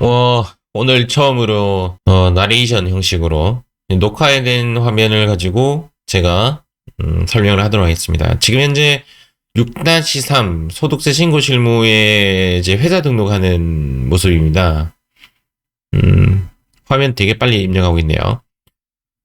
어, 오늘 처음으로 어, 나레이션 형식으로 녹화된 화면을 가지고 제가 음, 설명을 하도록 하겠습니다. 지금 현재 6-3 소득세 신고 실무에 이제 회사 등록하는 모습입니다. 음, 화면 되게 빨리 입력하고 있네요.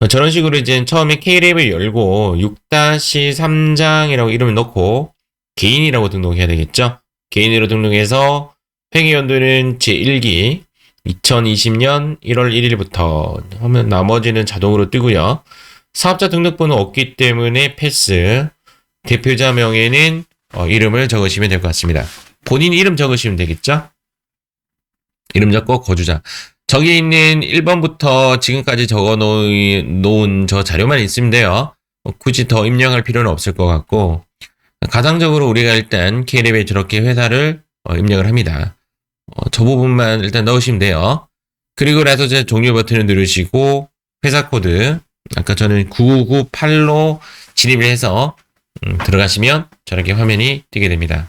어, 저런 식으로 이제 처음에 K랩을 열고 6-3장이라고 이름을 넣고 개인이라고 등록해야 되겠죠? 개인으로 등록해서 팽이연도는 제1기 2020년 1월 1일부터 하면 나머지는 자동으로 뜨고요. 사업자 등록번호 없기 때문에 패스. 대표자 명에는 어, 이름을 적으시면 될 것 같습니다. 본인 이름 적으시면 되겠죠? 이름 적고 거주자. 저기 있는 1번부터 지금까지 적어 놓은, 저 자료만 있으면 돼요. 어, 굳이 더 입력할 필요는 없을 것 같고 가상적으로 우리가 일단 K랩에 저렇게 회사를 어, 입력을 합니다. 어, 저 부분만 일단 넣으시면 돼요. 그리고 나서 이제 종료 버튼을 누르시고 회사 코드 아까 저는 9998로 진입을 해서 음, 들어가시면 저렇게 화면이 뜨게 됩니다.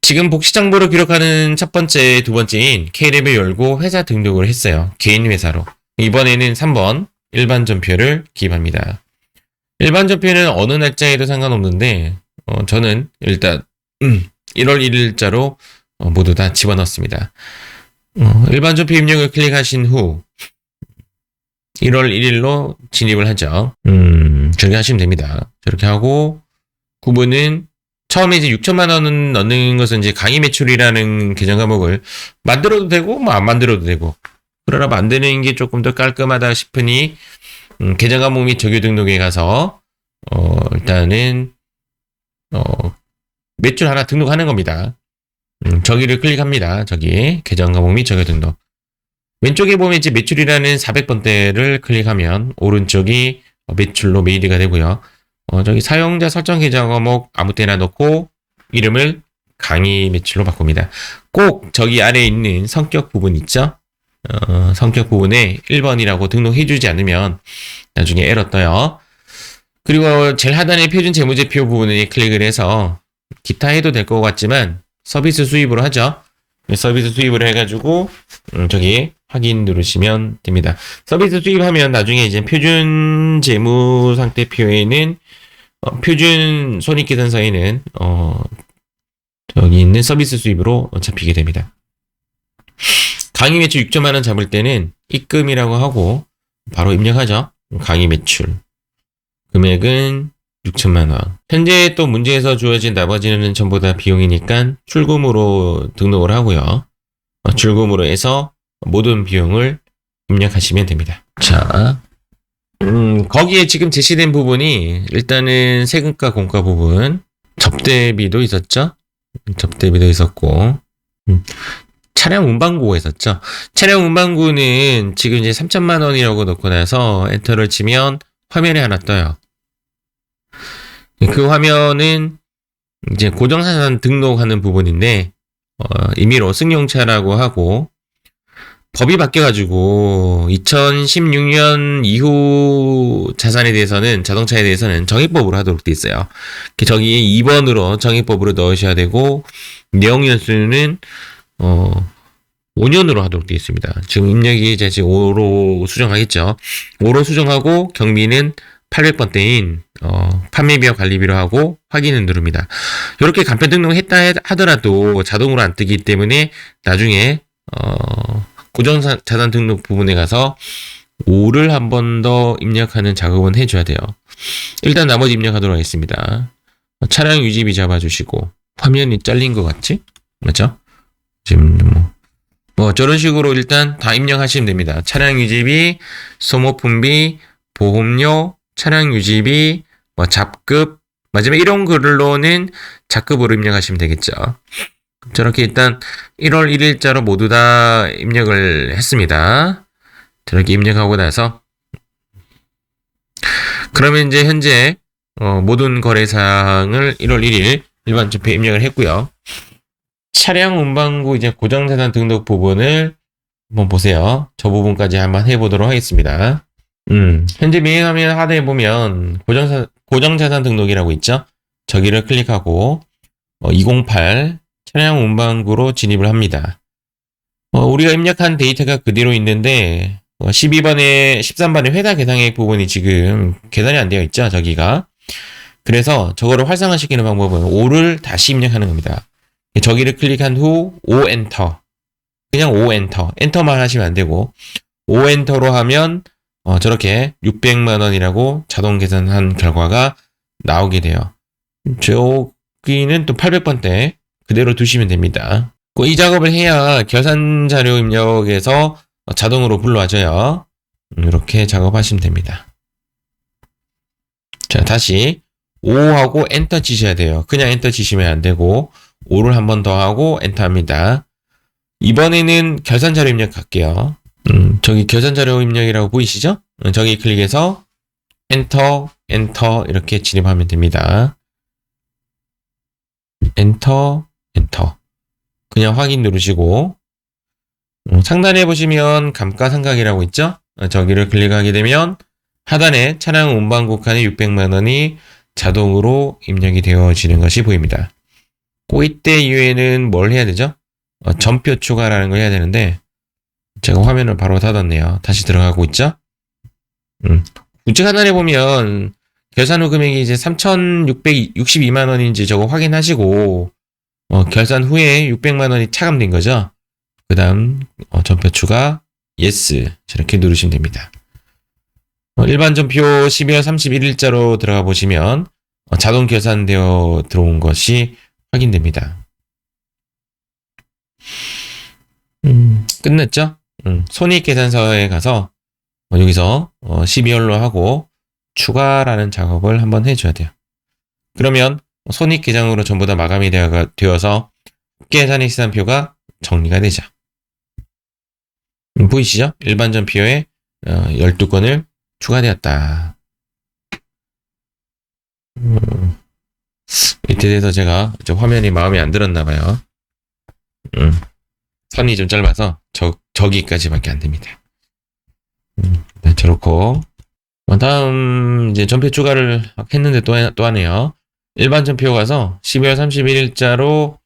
지금 복시 정보를 기록하는 첫 번째, 두 번째인 K랩을 열고 회사 등록을 했어요. 개인 회사로. 이번에는 3번 일반 전표를 기입합니다. 일반 전표는 어느 날짜에도 상관없는데 어, 저는 일단 음, 1월 1일자로 어, 모두 다 집어넣습니다. 어, 일반 전표 입력을 클릭하신 후 1월 1일로 진입을 하죠. 음, 저렇게 하시면 됩니다. 저렇게 하고 구분은 처음에 이제 6천만 원은 넣는 것은 이제 강의 매출이라는 계정 과목을 만들어도 되고 뭐 안 만들어도 되고 그러나 만드는 게 조금 더 깔끔하다 싶으니 음, 계정 과목 및 적유 등록에 가서 어, 일단은 어, 매출 하나 등록하는 겁니다. 음, 저기를 클릭합니다. 저기 계정 과목 및 적유 등록. 왼쪽에 보면 이제 매출이라는 400번대를 클릭하면 오른쪽이 매출로 메일이가 되고요. 어, 저기 사용자 설정 계정 과목 아무 때나 넣고 이름을 강의 매출로 바꿉니다. 꼭 저기 아래에 있는 성격 부분 있죠? 어, 성격 부분에 1번이라고 등록해주지 않으면 나중에 에러 떠요. 그리고 제일 하단의 표준 재무제표 부분에 클릭을 해서 기타 해도 될 것 같지만 서비스 수입으로 하죠. 서비스 수입을 해가지고 음, 저기 확인 누르시면 됩니다. 서비스 수입하면 나중에 이제 표준 재무 상태표에는 어, 표준 손익계산서에는 어, 여기 있는 서비스 수입으로 잡히게 됩니다. 강의 매출 6천만 원 잡을 때는 입금이라고 하고 바로 입력하죠. 강의 매출 금액은 6천만 원. 현재 또 문제에서 주어진 나머지는 전부 다 비용이니까 출금으로 등록을 하고요. 어, 출금으로 해서 모든 비용을 입력하시면 됩니다. 자, 음, 거기에 지금 제시된 부분이 일단은 세금과 공과 부분, 접대비도 있었죠? 접대비도 있었고, 음, 차량 운반구가 있었죠? 차량 운반구는 지금 이제 3천만 원이라고 넣고 나서 엔터를 치면 화면에 하나 떠요. 그 화면은 이제 고정사산 등록하는 부분인데 어, 임의로 승용차라고 하고 법이 바뀌어가지고 2016년 이후 자산에 대해서는 자동차에 대해서는 정액법으로 하도록 돼 있어요. 저기 2번으로 정액법으로 넣으셔야 되고 내용 연수는 어 5년으로 하도록 되어 있습니다. 지금 입력이 이제 지금 5로 수정하겠죠. 5로 수정하고 경비는 800번대인 어, 판매비와 관리비로 하고 확인을 누릅니다. 이렇게 간편 등록을 했다 하더라도 자동으로 안 뜨기 때문에 나중에 어, 고정 자산 등록 부분에 가서 5를 한 번 더 입력하는 작업은 해줘야 돼요. 일단 나머지 입력하도록 하겠습니다. 차량 유지비 잡아주시고 화면이 잘린 것 같지? 맞죠? 지금 뭐, 뭐 저런 식으로 일단 다 입력하시면 됩니다. 차량 유지비, 소모품비, 보험료, 차량 유지비, 뭐 잡급, 마지막 이런 글로는 작급으로 입력하시면 되겠죠. 저렇게 일단 1월 1일자로 모두 다 입력을 했습니다. 저렇게 입력하고 나서 그러면 이제 현재 어, 모든 거래사항을 1월 1일 일반 주표 입력을 했고요. 차량 운반구 이제 고정자산 등록 부분을 한번 보세요. 저 부분까지 한번 해보도록 하겠습니다. 음, 현재 미행하면 하단에 보면 고정사, 고정자산 등록이라고 있죠? 저기를 클릭하고 어, 208 차량 운반구로 진입을 합니다. 어, 우리가 입력한 데이터가 그대로 있는데 12번에 13번의 회사 계상액 부분이 지금 계산이 안 되어 있죠. 저기가. 그래서 저거를 활성화시키는 방법은 5를 다시 입력하는 겁니다. 저기를 클릭한 후 5 엔터. 그냥 5 엔터. 엔터만 하시면 안 되고 5 엔터로 하면 어, 저렇게 600만 원이라고 자동 계산한 결과가 나오게 돼요. 저기는 또 800번대 그대로 두시면 됩니다. 그이 작업을 해야 결산 자료 입력에서 자동으로 불러와줘요. 음, 이렇게 작업하시면 됩니다. 자, 다시 5하고 엔터 치셔야 돼요. 그냥 엔터 치시면 안 되고 5를 한 번 더 하고 엔터 합니다. 이번에는 결산 자료 입력 갈게요. 음, 저기 결산 자료 입력이라고 보이시죠? 음, 저기 클릭해서 엔터, 엔터 이렇게 진입하면 됩니다. 엔터, 엔터. 그냥 확인 누르시고 음, 상단에 보시면 감가상각이라고 있죠? 어, 저기를 클릭하게 되면 하단에 차량 운반 국한의 600만 원이 자동으로 입력이 되어지는 것이 보입니다. 그 이때 이후에는 뭘 해야 되죠? 어, 전표 추가라는 걸 해야 되는데 제가 화면을 바로 닫았네요. 다시 들어가고 있죠? 음. 우측 하단에 보면 결산 후 금액이 이제 3,662만 원인지 저거 확인하시고 어, 결산 후에 600만 원이 차감된 거죠. 그 다음 어, 전표 추가 yes 저렇게 누르시면 됩니다. 어, 일반 전표 12월 31일자로 들어가 보시면 어, 자동 결산되어 들어온 것이 확인됩니다. 음, 끝냈죠? 음, 손익계산서에 가서 어, 여기서 어, 12월로 하고 추가라는 작업을 한번 해줘야 돼요. 그러면 손익계장으로 전부 다 마감이 되어- 되어서 계산의 시산표가 정리가 되죠. 음, 보이시죠? 일반 전표에 12건을 추가되었다. 음, 이때 돼서 제가 저 화면이 마음에 안 들었나 봐요. 음, 선이 좀 짧아서 저, 저기까지밖에 안 됩니다. 음, 네, 저렇고 어, 다음 이제 전표 추가를 했는데 또, 해- 또 하네요. 일반 전표 가서 12월 31일자로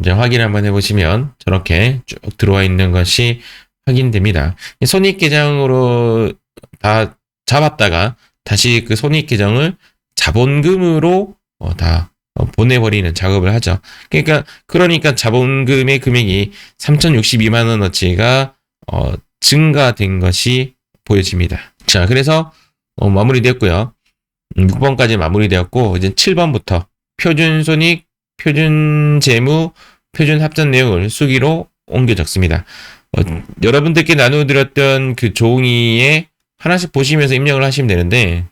이제 확인 한번 해보시면 저렇게 쭉 들어와 있는 것이 확인됩니다. 이 손익 계정으로 다 잡았다가 다시 그 손익 계정을 자본금으로 어, 다 어, 보내버리는 작업을 하죠. 그러니까 그러니까 자본금의 금액이 3,062만 원어치가 어, 증가된 것이 보여집니다. 자, 그래서 어, 마무리되었고요. 6번까지 마무리되었고 이제 7번부터 표준 손익, 표준 재무, 표준 합산 내용을 수기로 옮겨 적습니다. 어, 여러분들께 나눠드렸던 그 종이에 하나씩 보시면서 입력을 하시면 되는데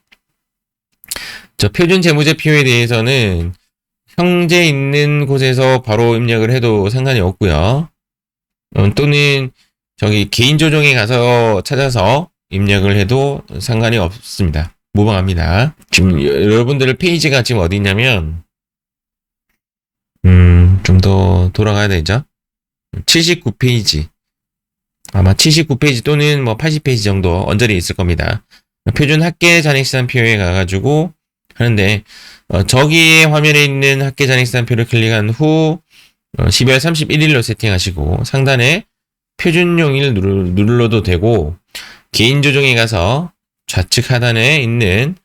저 표준 재무제표에 대해서는 형제 있는 곳에서 바로 입력을 해도 상관이 없고요. 음, 또는 저기 개인 조정에 가서 찾아서 입력을 해도 상관이 없습니다. 무방합니다. 지금 여- 여러분들 페이지가 지금 어디 있냐면 음, 좀 더 돌아가야 되죠? 79페이지. 아마 79페이지 또는 뭐 80페이지 정도 언저리 있을 겁니다. 표준 합계 잔액시산 표에 가가지고 하는데 어, 저기에 화면에 있는 합계 잔액시산표를 클릭한 후 어, 12월 31일로 세팅하시고 상단에 표준용일 눌러도 되고 개인 조정에 가서 좌측 하단에 있는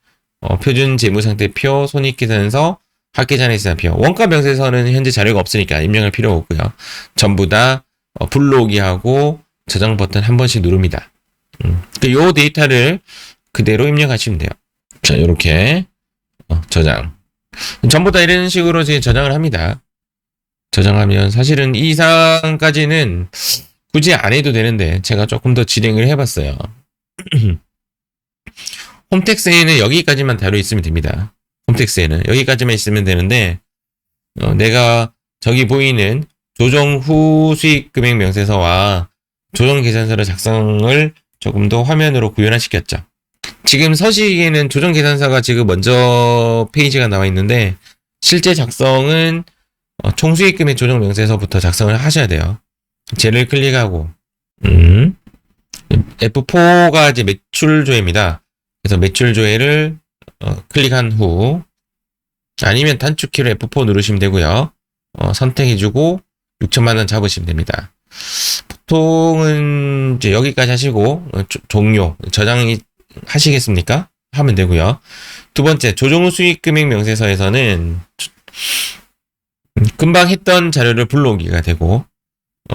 어, 표준 재무상태표, 손익계산서, 합계잔액시산표, 원가 명세서는 현재 자료가 없으니까 입력할 필요 없고요. 전부 다 어, 불러오기하고 저장 버튼 한 번씩 누릅니다. 음, 그요 데이터를 그대로 입력하시면 돼요. 자, 이렇게 어, 저장. 전부 다 이런 식으로 지금 저장을 합니다. 저장하면 사실은 이 이상까지는 굳이 안 해도 되는데 제가 조금 더 진행을 해봤어요. 홈택스에는 여기까지만 다루 있으면 됩니다. 홈택스에는 여기까지만 있으면 되는데 어, 내가 저기 보이는 조정 후 수익 금액 명세서와 조정 계산서를 작성을 조금 더 화면으로 구현화시켰죠. 지금 서식에는 조정 계산서가 지금 먼저 페이지가 나와 있는데 실제 작성은 어, 총수익 금액 조정 명세서부터 작성을 하셔야 돼요. 쟤를 클릭하고 음, F4가 이제 매출 조회입니다. 그래서 매출 조회를 어, 클릭한 후 아니면 단축키로 F4 누르시면 되고요. 어, 선택해주고 6천만 원 잡으시면 됩니다. 보통은 이제 여기까지 하시고 어, 조- 종료 저장이 하시겠습니까? 하면 되고요. 두 번째 조정 수익 금액 명세서에서는 음, 금방 했던 자료를 불러오기가 되고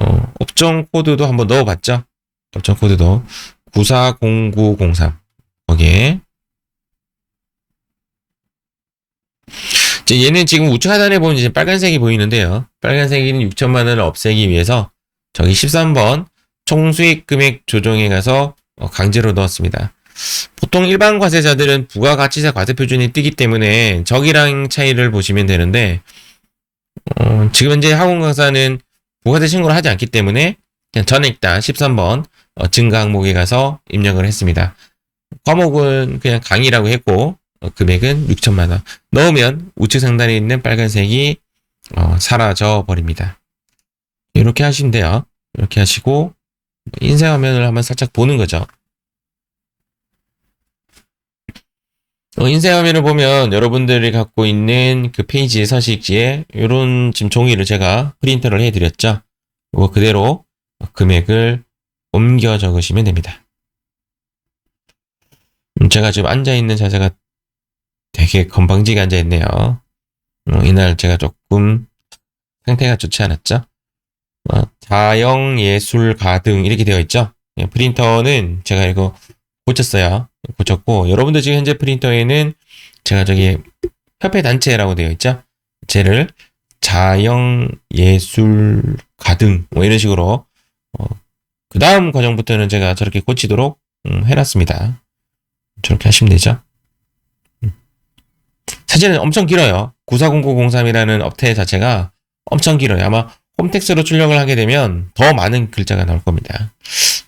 어, 업종 코드도 한번 넣어봤죠. 업종 코드도 940903 거기에 얘는 지금 우측 하단에 보면 이제 빨간색이 보이는데요. 빨간색은 6천만 원을 없애기 위해서 저기 13번 총수익 금액 조정에 가서 어, 강제로 넣었습니다. 보통 일반 과세자들은 부가가치세 과세 표준이 뜨기 때문에 저기랑 차이를 보시면 되는데 어, 지금 현재 학원 강사는 부가세 신고를 하지 않기 때문에 그냥 전액다 13번 어, 증가 항목에 가서 입력을 했습니다. 과목은 그냥 강의라고 했고 어, 금액은 6천만 원. 넣으면 우측 상단에 있는 빨간색이 어, 사라져 버립니다. 이렇게 하시면 돼요. 이렇게 하시고 인쇄 화면을 한번 살짝 보는 거죠. 인쇄 화면을 보면 여러분들이 갖고 있는 그 페이지 서식지에 이런 지금 종이를 제가 프린터를 해드렸죠. 이거 그대로 금액을 옮겨 적으시면 됩니다. 음, 제가 지금 앉아있는 자세가 되게 건방지게 앉아있네요. 어, 이날 제가 조금 상태가 좋지 않았죠? 어, 자영예술 가 등 이렇게 되어 있죠? 예, 프린터는 제가 이거 고쳤어요. 고쳤고 여러분들 지금 현재 프린터에는 제가 저기 협회 단체라고 되어 있죠? 쟤를 자영 예술 가등 뭐 이런 식으로 어, 그 다음 과정부터는 제가 저렇게 고치도록 음, 해놨습니다. 저렇게 하시면 되죠. 음. 사진은 엄청 길어요. 940903이라는 업체 자체가 엄청 길어요. 아마 홈텍스로 출력을 하게 되면 더 많은 글자가 나올 겁니다.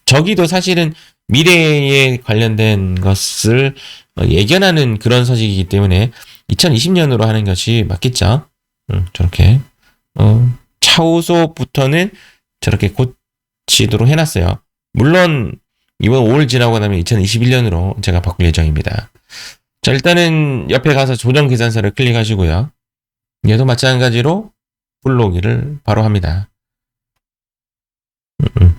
저기도 사실은 미래에 관련된 것을 어, 예견하는 그런 서식이기 때문에 2020년으로 하는 것이 맞겠죠. 음, 저렇게 어, 차후소부터는 저렇게 고치도록 해놨어요. 물론 이번 5월 지나고 나면 2021년으로 제가 바꿀 예정입니다. 자 일단은 옆에 가서 조정 계산서를 클릭하시고요. 얘도 마찬가지로 불러오기를 바로 합니다. 음, 음.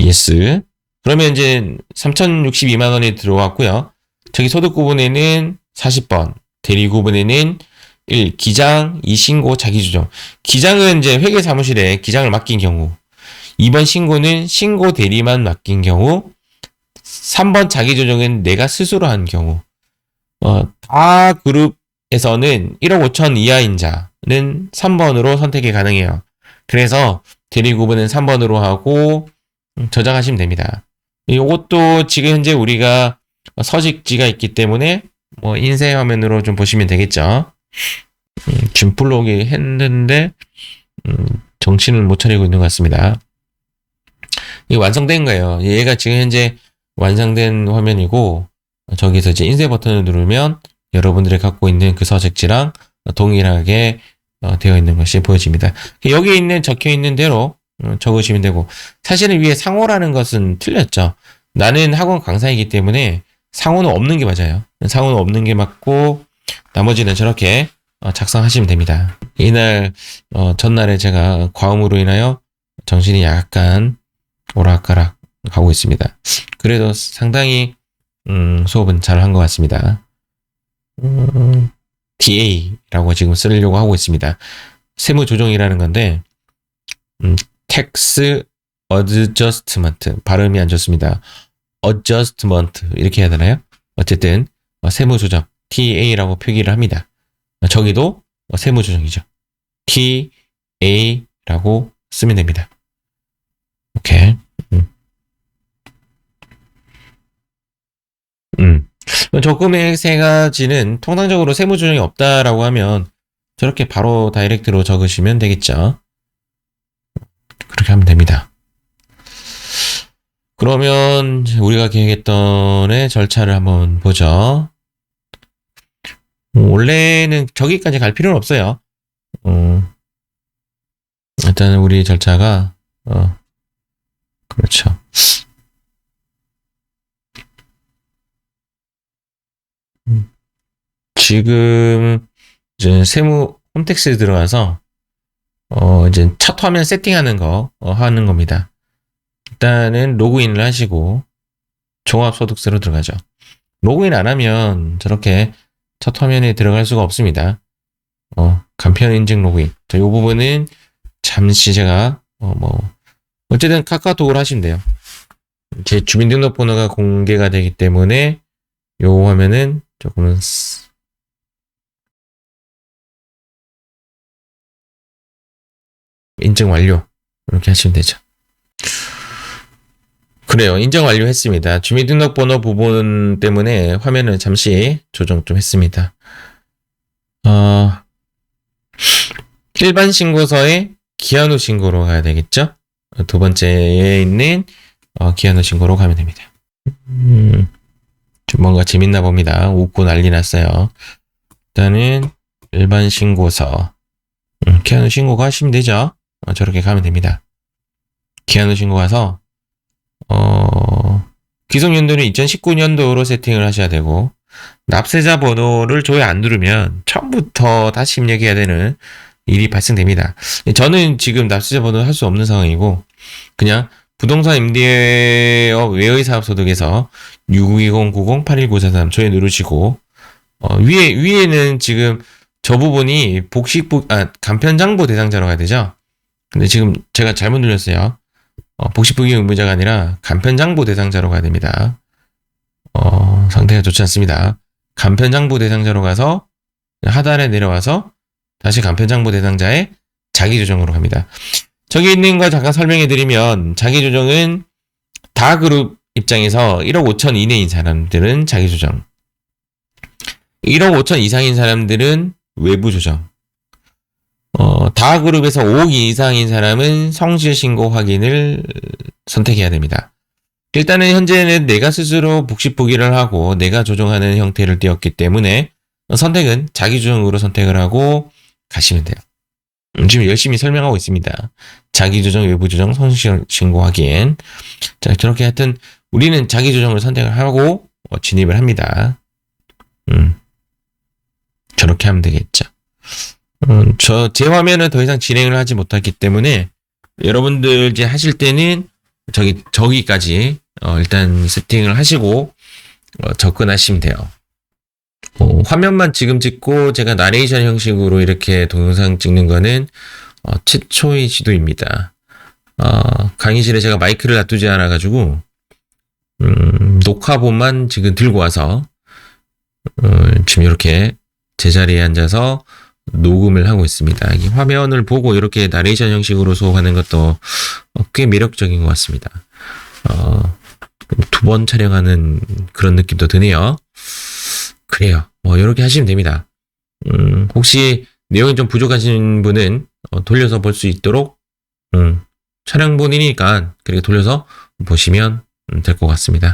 예스. 그러면 이제 3,062만 원이 들어왔고요. 저기 소득 구분에는 40번, 대리 구분에는 1. 기장, 2. 신고, 자기조정. 기장은 이제 회계 사무실에 기장을 맡긴 경우. 2번 신고는 신고 대리만 맡긴 경우. 3번 자기조정은 내가 스스로 한 경우. 어, 다 그룹에서는 1억 5천 이하인 자는 3번으로 선택이 가능해요. 그래서 대리 구분은 3번으로 하고 음, 저장하시면 됩니다. 이것도 지금 현재 우리가 서식지가 있기 때문에 뭐 인쇄 화면으로 좀 보시면 되겠죠. 음, 블로그 했는데 음, 정신을 못 차리고 있는 것 같습니다. 이 완성된 거예요. 얘가 지금 현재 완성된 화면이고 저기서 이제 인쇄 버튼을 누르면 여러분들이 갖고 있는 그 서식지랑 동일하게 어, 되어 있는 것이 보여집니다. 여기 있는 적혀 있는 대로 어, 적으시면 되고 사실은 위에 상호라는 것은 틀렸죠. 나는 학원 강사이기 때문에 상호는 없는 게 맞아요. 상호는 없는 게 맞고 나머지는 저렇게 어, 작성하시면 됩니다. 이날 어, 전날에 제가 과음으로 인하여 정신이 약간 오락가락 하고 있습니다. 그래도 상당히 음, 수업은 잘 한 것 같습니다. 음, DA라고 지금 쓰려고 하고 있습니다. 세무 조정이라는 건데 음, tax adjustment 발음이 안 좋습니다. adjustment 이렇게 해야 되나요? 어쨌든 어, 세무 조정 TA라고 표기를 합니다. 어, 저기도 어, 세무 조정이죠. TA라고 쓰면 됩니다. 오케이. 음. 음. 저 금액 세 가지는 통상적으로 세무 조정이 없다라고 하면 저렇게 바로 다이렉트로 적으시면 되겠죠. 그렇게 하면 됩니다. 그러면 우리가 계획했던의 절차를 한번 보죠. 원래는 저기까지 갈 필요는 없어요. 어, 일단은 우리 절차가 어, 그렇죠. 음, 지금 이제 세무 홈택스에 들어가서 어, 이제 첫 화면 세팅하는 거, 어, 하는 겁니다. 일단은 로그인을 하시고, 종합소득세로 들어가죠. 로그인 안 하면 저렇게 첫 화면에 들어갈 수가 없습니다. 어, 간편 인증 로그인. 자, 요 부분은 잠시 제가, 어, 뭐, 어쨌든 카카오톡으로 하시면 돼요. 제 주민등록번호가 공개가 되기 때문에 요 화면은 조금은 인증 완료 이렇게 하시면 되죠. 그래요. 인정 완료했습니다. 주민등록번호 부분 때문에 화면을 잠시 조정 좀 했습니다. 어, 일반 신고서에 기한 후 신고로 가야 되겠죠? 두 번째에 있는 어, 기한 후 신고로 가면 됩니다. 음, 좀 뭔가 재밌나 봅니다. 웃고 난리 났어요. 일단은 일반 신고서 음, 기한 후 신고가 하시면 되죠? 어, 저렇게 가면 됩니다. 기한후 신고 가서 어, 기성연도는 2019년도로 세팅을 하셔야 되고 납세자 번호를 조회 안 누르면 처음부터 다시 입력해야 되는 일이 발생됩니다. 저는 지금 납세자 번호를 할 수 없는 상황이고 그냥 부동산 임대업 외의 사업소득에서 620908193 조회 누르시고 어, 위에 위에는 지금 저 부분이 복식 부 아 간편장부 대상자로 가야 되죠. 근데 지금 제가 잘못 눌렸어요. 어, 복식부기 의무자가 아니라 간편장부 대상자로 가야 됩니다. 어, 상태가 좋지 않습니다. 간편장부 대상자로 가서 하단에 내려와서 다시 간편장부 대상자의 자기조정으로 갑니다. 저기 있는 거 잠깐 설명해 드리면 자기조정은 다 그룹 입장에서 1억 5천 이내인 사람들은 자기조정 1억 5천 이상인 사람들은 외부조정 어, 다 그룹에서 5억 이상인 사람은 성실 신고 확인을 선택해야 됩니다. 일단은 현재는 내가 스스로 복식 보기를 하고 내가 조정하는 형태를 띄었기 때문에 선택은 자기 조정으로 선택을 하고 가시면 돼요. 음, 지금 열심히 설명하고 있습니다. 자기 조정, 외부 조정, 성실 신고 확인. 자, 저렇게 하여튼 우리는 자기 조정을 선택을 하고 어, 진입을 합니다. 음. 저렇게 하면 되겠죠. 음, 저, 제 화면은 더 이상 진행을 하지 못하기 때문에, 여러분들 이제 하실 때는, 저기, 저기까지, 어, 일단 세팅을 하시고, 어, 접근하시면 돼요. 어, 화면만 지금 찍고, 제가 나레이션 형식으로 이렇게 동영상 찍는 거는, 어, 최초의 시도입니다. 어, 강의실에 제가 마이크를 놔두지 않아가지고, 음, 녹화본만 지금 들고 와서, 어, 지금 이렇게 제자리에 앉아서, 녹음을 하고 있습니다. 이 화면을 보고 이렇게 나레이션 형식으로 수업하는 것도 어, 꽤 매력적인 것 같습니다. 어, 두 번 촬영하는 그런 느낌도 드네요. 그래요. 뭐 이렇게 하시면 됩니다. 음, 혹시 내용이 좀 부족하신 분은 어, 돌려서 볼 수 있도록 음, 촬영본이니까 그렇게 돌려서 보시면 될 것 같습니다.